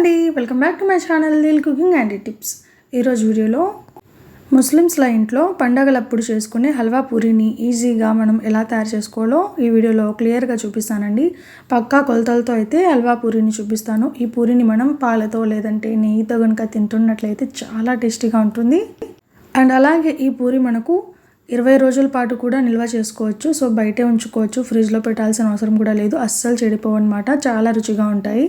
అండి. Welcome back to my channel Dil cooking and tips ఈరోజు వీడియోలో ముస్లిమ్స్ల ఇంట్లో పండగలప్పుడు చేసుకునే హల్వా పూరీని ఈజీగా మనం ఎలా తయారు చేసుకోవాలో ఈ వీడియోలో క్లియర్గా చూపిస్తానండి. పక్కా కొలతలతో అయితే హల్వా పూరీని చూపిస్తాను. ఈ పూరీని మనం పాలతో లేదంటే నెయ్యితో కనుక తింటున్నట్లయితే చాలా టేస్టీగా ఉంటుంది. అండ్ అలాగే ఈ పూరి మనకు ఇరవై రోజుల పాటు కూడా నిల్వ చేసుకోవచ్చు. సో బయటే ఉంచుకోవచ్చు. ఫ్రిడ్జ్లో పెట్టాల్సిన అవసరం కూడా లేదు. అస్సలు చెడిపోవు అనమాట చాలా రుచిగా ఉంటాయి.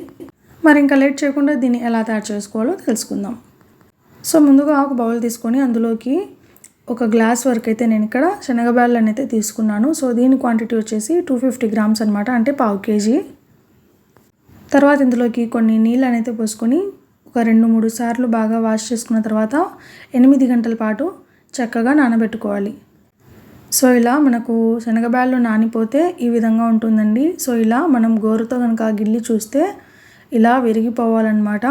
మరి ఇంకా లేట్ చేయకుండా దీన్ని ఎలా తయారు చేసుకోవాలో తెలుసుకుందాం. సో ముందుగా ఒక బౌల్ తీసుకొని అందులోకి ఒక గ్లాస్ వరకు అయితే నేను ఇక్కడ శనగబ్యాళ్ళని అయితే తీసుకున్నాను. సో దీని క్వాంటిటీ వచ్చేసి టూ ఫిఫ్టీ గ్రామ్స్ అనమాట అంటే పావు కేజీ. తర్వాత ఇందులోకి కొన్ని నీళ్ళు అనేది పోసుకొని ఒక రెండు మూడు సార్లు బాగా వాష్ చేసుకున్న తర్వాత ఎనిమిది గంటల పాటు చక్కగా నానబెట్టుకోవాలి. సో ఇలా మనకు శనగబ్యాళ్ళు నానిపోతే ఈ విధంగా ఉంటుందండి. సో ఇలా మనం గోరుతో కనుక గిల్లి చూస్తే ఇలా విరిగిపోవాలన్నమాట.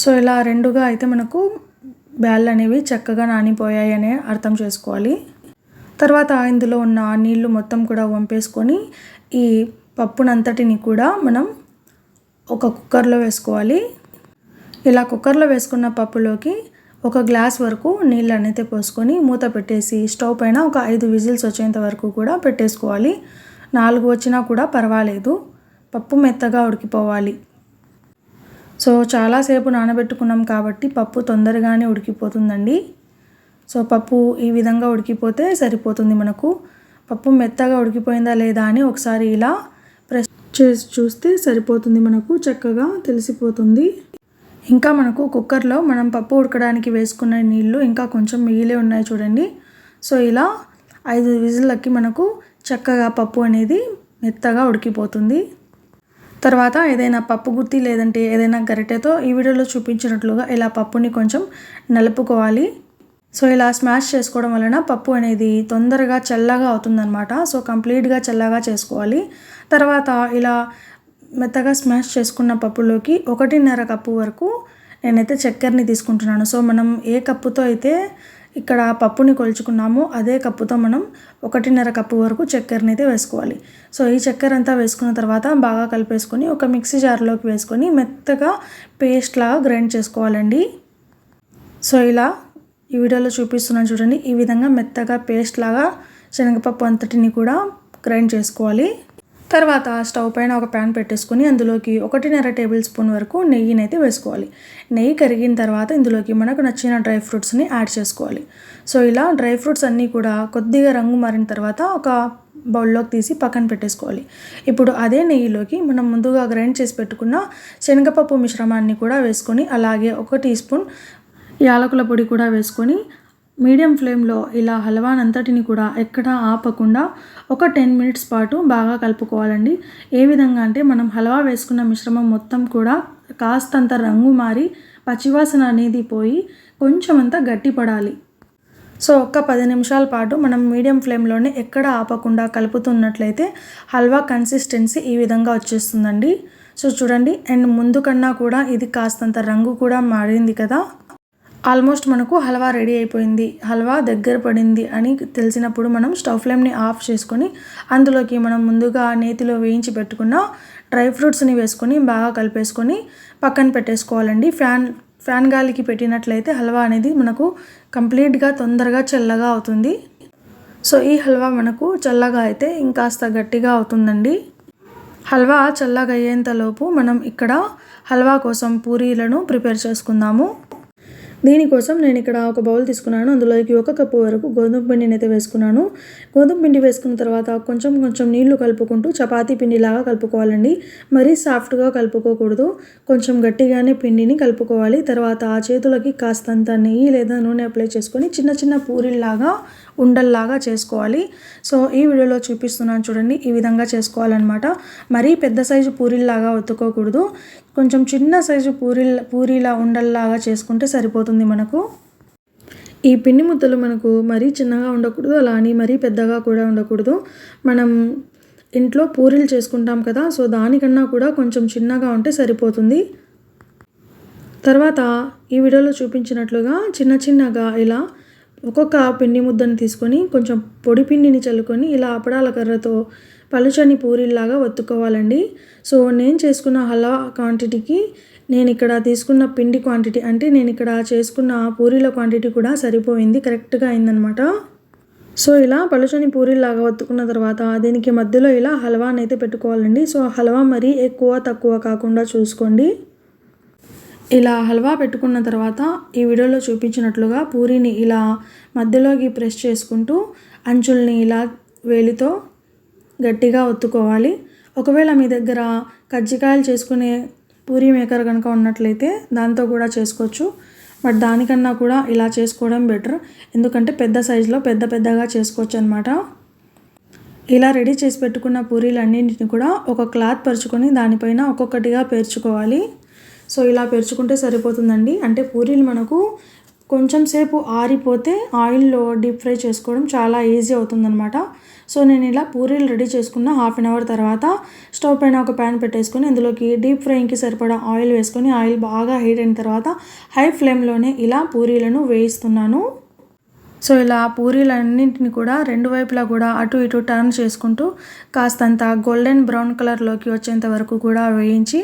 సో ఇలా రెండుగా అయితే మనకు బ్యాళ్ళు అనేవి చక్కగా నానిపోయాయి అనే అర్థం చేసుకోవాలి. తర్వాత ఇందులో ఉన్న నీళ్ళు మొత్తం కూడా వంపేసుకొని ఈ పప్పునంతటిని కూడా మనం ఒక కుక్కర్లో వేసుకోవాలి. ఇలా కుక్కర్లో వేసుకున్న పప్పులోకి ఒక గ్లాస్ వరకు నీళ్ళు అనేది పోసుకొని మూత పెట్టేసి స్టవ్ పైన ఒక ఐదు విజిల్స్ వచ్చేంత వరకు కూడా పెట్టేసుకోవాలి. నాలుగు వచ్చినా కూడా పర్వాలేదు. పప్పు మెత్తగా ఉడికిపోవాలి. సో చాలాసేపు నానబెట్టుకున్నాం కాబట్టి పప్పు తొందరగానే ఉడికిపోతుందండి. సో పప్పు ఈ విధంగా ఉడికిపోతే సరిపోతుంది మనకు. పప్పు మెత్తగా ఉడికిపోయిందా లేదా అని ఒకసారి ఇలా ప్రెస్ చేసి చూస్తే సరిపోతుంది మనకు చక్కగా తెలిసిపోతుంది. ఇంకా మనకు కుక్కర్లో మనం పప్పు ఉడకడానికి వేసుకున్న నీళ్ళు ఇంకా కొంచెం మిగిలే ఉన్నాయి చూడండి. సో ఇలా ఐదు విజిల్లకి మనకు చక్కగా పప్పు అనేది మెత్తగా ఉడికిపోతుంది. తర్వాత ఏదైనా పప్పు గుత్తి లేదంటే ఏదైనా గరిటెతో ఈ వీడియోలో చూపించినట్లుగా ఇలా పప్పుని కొంచెం నలుపుకోవాలి. సో ఇలా స్మాష్ చేసుకోవడం వలన పప్పు అనేది తొందరగా చల్లగా అవుతుందన్నమాట. సో కంప్లీట్గా చల్లగా చేసుకోవాలి. తర్వాత ఇలా మెత్తగా స్మాష్ చేసుకున్న పప్పులోకి ఒకటిన్నర కప్పు వరకు నేనైతే చక్కెరని తీసుకుంటున్నాను. సో మనం ఏ కప్పుతో అయితే ఇక్కడ పప్పుని కొలుచుకున్నాము అదే కప్పుతో మనం ఒకటిన్నర కప్పు వరకు చక్కెరని అయితే వేసుకోవాలి. సో ఈ చక్కెర అంతా వేసుకున్న తర్వాత బాగా కలిపేసుకొని ఒక మిక్సీ జార్లోకి వేసుకొని మెత్తగా పేస్ట్ లాగా గ్రైండ్ చేసుకోవాలండి. సో ఇలా ఈ వీడియోలో చూపిస్తున్నాను చూడండి ఈ విధంగా మెత్తగా పేస్ట్ లాగా శనగపప్పు అంతటిని కూడా గ్రైండ్ చేసుకోవాలి. తర్వాత స్టవ్ పైన ఒక ప్యాన్ పెట్టేసుకొని అందులోకి ఒకటిన్నర టేబుల్ స్పూన్ వరకు నెయ్యిని అయితే వేసుకోవాలి. నెయ్యి కరిగిన తర్వాత ఇందులోకి మనకు నచ్చిన డ్రై ఫ్రూట్స్ని యాడ్ చేసుకోవాలి. సో ఇలా డ్రై ఫ్రూట్స్ అన్నీ కూడా కొద్దిగా రంగు మారిన తర్వాత ఒక బౌల్లోకి తీసి పక్కన పెట్టేసుకోవాలి. ఇప్పుడు అదే నెయ్యిలోకి మనం ముందుగా గ్రైండ్ చేసి పెట్టుకున్న శనగపప్పు మిశ్రమాన్ని కూడా వేసుకొని అలాగే ఒక టీ స్పూన్ యాలకుల పొడి కూడా వేసుకొని మీడియం ఫ్లేమ్లో ఇలా హల్వానంతటిని కూడా ఎక్కడ ఆపకుండా ఒక టెన్ మినిట్స్ పాటు బాగా కలుపుకోవాలండి. ఏ విధంగా అంటే మనం హల్వా వేసుకున్న మిశ్రమం మొత్తం కూడా కాస్తంత రంగు మారి పచ్చివాసన అనేది పోయి కొంచెం గట్టిపడాలి సో ఒక్క పది నిమిషాల పాటు మనం మీడియం ఫ్లేమ్లోనే ఎక్కడ ఆపకుండా కలుపుతున్నట్లయితే హల్వా కన్సిస్టెన్సీ ఈ విధంగా వచ్చేస్తుందండి. సో చూడండి అండ్ ముందు కన్నా కూడా ఇది కాస్తంత రంగు కూడా మారింది కదా. ఆల్మోస్ట్ మనకు హల్వా రెడీ అయిపోయింది. హల్వా దగ్గర పడింది అని తెలిసినప్పుడు మనం స్టవ్ ఫ్లేమ్ని ఆఫ్ చేసుకొని అందులోకి మనం ముందుగా నేతిలో వేయించి పెట్టుకున్న డ్రై ఫ్రూట్స్ని వేసుకొని బాగా కలిపేసుకొని పక్కన పెట్టేసుకోవాలండి. ఫ్యాన్ ఫ్యాన్ గాలికి పెట్టినట్లయితే హల్వా అనేది మనకు కంప్లీట్గా తొందరగా చల్లగా అవుతుంది. సో ఈ హల్వా మనకు చల్లగా అయితే ఇంకాస్త గట్టిగా అవుతుందండి. హల్వా చల్లగా అయ్యేంతలోపు మనం ఇక్కడ హల్వా కోసం పూరీలను ప్రిపేర్ చేసుకుందాము. దీనికోసం నేను ఇక్కడ ఒక బౌల్ తీసుకున్నాను. అందులోకి ఒక కప్పు వరకు గోధుమ పిండిని అయితే వేసుకున్నాను. గోధుమ పిండి వేసుకున్న తర్వాత కొంచెం కొంచెం నీళ్ళు కలుపుకుంటూ చపాతీ పిండిలాగా కలుపుకోవాలండి. మరీ సాఫ్ట్గా కలుపుకోకూడదు. కొంచెం గట్టిగానే పిండిని కలుపుకోవాలి. తర్వాత ఆ చేతులకి కాస్తంత నెయ్యి లేదా నూనె అప్లై చేసుకొని చిన్న చిన్న పూరిల్లాగా ఉండల్లాగా చేసుకోవాలి. సో ఈ వీడియోలో చూపిస్తున్నాను చూడండి ఈ విధంగా చేసుకోవాలన్నమాట. మరీ పెద్ద సైజు పూరిల్లాగా ఒత్తుకోకూడదు. కొంచెం చిన్న సైజు పూరి పూరిలా ఉండల్లాగా చేసుకుంటే సరిపోతుంది మనకు. ఈ పిండి ముద్దలు మనకు మరీ చిన్నగా ఉండకూడదు అలా అని మరీ పెద్దగా కూడా ఉండకూడదు. మనం ఇంట్లో పూరీలు చేసుకుంటాం కదా సో దానికన్నా కూడా కొంచెం చిన్నగా ఉంటే సరిపోతుంది. తర్వాత ఈ వీడియోలో చూపించినట్లుగా చిన్న చిన్నగా ఇలా ఒక్కొక్క పిండి ముద్దను తీసుకొని కొంచెం పొడి పిండిని చల్లుకొని ఇలా అప్పడాల కర్రతో పలుచని పూరీలాగా ఒత్తుకోవాలండి. సో నేను చేసుకున్న హల్వా క్వాంటిటీకి నేను ఇక్కడ తీసుకున్న పిండి క్వాంటిటీ అంటే నేను ఇక్కడ చేసుకున్న పూరీల క్వాంటిటీ కూడా సరిపోయింది కరెక్ట్గా అయిందనమాట సో ఇలా పలుచని పూరీలాగా ఒత్తుకున్న తర్వాత దీనికి మధ్యలో ఇలా హల్వాని అయితే పెట్టుకోవాలండి. సో హల్వా మరీ ఎక్కువ తక్కువ కాకుండా చూసుకోండి. ఇలా హల్వా పెట్టుకున్న తర్వాత ఈ వీడియోలో చూపించినట్లుగా పూరీని ఇలా మధ్యలోకి ప్రెస్ చేసుకుంటూ అంచుల్ని ఇలా వేలితో గట్టిగా ఒత్తుకోవాలి. ఒకవేళ మీ దగ్గర కజ్జికాయలు చేసుకునే పూరీ మేకర్ కనుక ఉన్నట్లయితే దాంతో కూడా చేసుకోవచ్చు. బట్ దానికన్నా కూడా ఇలా చేసుకోవడం బెటర్. ఎందుకంటే పెద్ద సైజులో పెద్ద పెద్దగా చేసుకోవచ్చు అనమాట ఇలా రెడీ చేసి పెట్టుకున్న పూరీలన్నింటిని కూడా ఒక క్లాత్ పరుచుకొని దానిపైన ఒక్కొక్కటిగా పేర్చుకోవాలి. సో ఇలా పెరుచుకుంటే సరిపోతుందండి. అంటే పూరీలు మనకు కొంచెం సేపు ఆరిపోతే ఆయిల్లో డీప్ ఫ్రై చేసుకోవడం చాలా ఈజీ అవుతుందన్నమాట. సో నేను ఇలా పూరీలు రెడీ చేసుకున్న హాఫ్ అన్ అవర్ తర్వాత స్టవ్ పైన ఒక ప్యాన్ పెట్టేసుకొని అందులోకి డీప్ ఫ్రైకి సరిపడా ఆయిల్ వేసుకొని ఆయిల్ బాగా హీట్ అయిన తర్వాత హై ఫ్లేమ్లోనే ఇలా పూరీలను వేయిస్తున్నాను. సో ఇలా పూరీలన్నింటిని కూడా రెండు వైపులా కూడా అటు ఇటు టర్న్ చేసుకుంటూ కాస్తంత గోల్డెన్ బ్రౌన్ కలర్లోకి వచ్చేంత వరకు కూడా వేయించి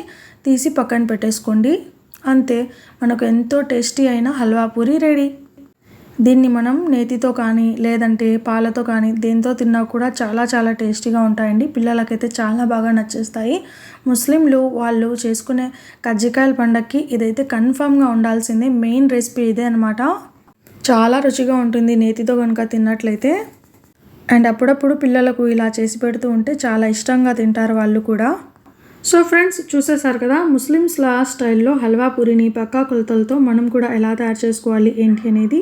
తీసి పక్కన పెట్టేసుకోండి. అంతే మనకు ఎంతో టేస్టీ అయిన హల్వా పూరి రెడీ. దీన్ని మనం నేతితో కానీ లేదంటే పాలతో కానీ దేంతో తిన్నా కూడా చాలా చాలా టేస్టీగా ఉంటాయండి. పిల్లలకైతే చాలా బాగా నచ్చేస్తాయి. ముస్లింలు వాళ్ళు చేసుకునే కజ్జికాయల పండక్కి ఇదైతే కన్ఫామ్గా ఉండాల్సిందే. మెయిన్ రెసిపీ ఇదే అనమాట చాలా రుచిగా ఉంటుంది నేతితో కనుక తిన్నట్లయితే. అండ్ అప్పుడప్పుడు పిల్లలకు ఇలా చేసి పెడుతూ ఉంటే చాలా ఇష్టంగా తింటారు వాళ్ళు కూడా. సో ఫ్రెండ్స్ చూసేసారు కదా ముస్లిమ్స్ల స్టైల్లో హల్వా పూరిని పక్కా కొలతలతో మనం కూడా ఎలా తయారు చేసుకోవాలి ఏంటి అనేది.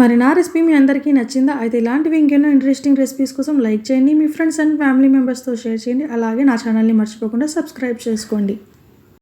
మరి నా రెసిపీ మీ అందరికీ నచ్చిందా? అయితే ఇలాంటివి ఇంకెన్నో ఇంట్రెస్టింగ్ రెసిపీస్ కోసం లైక్ చేయండి మీ ఫ్రెండ్స్ అండ్ ఫ్యామిలీ మెంబర్స్తో షేర్ చేయండి అలాగే నా ఛానల్ని మర్చిపోకుండా సబ్స్క్రైబ్ చేసుకోండి.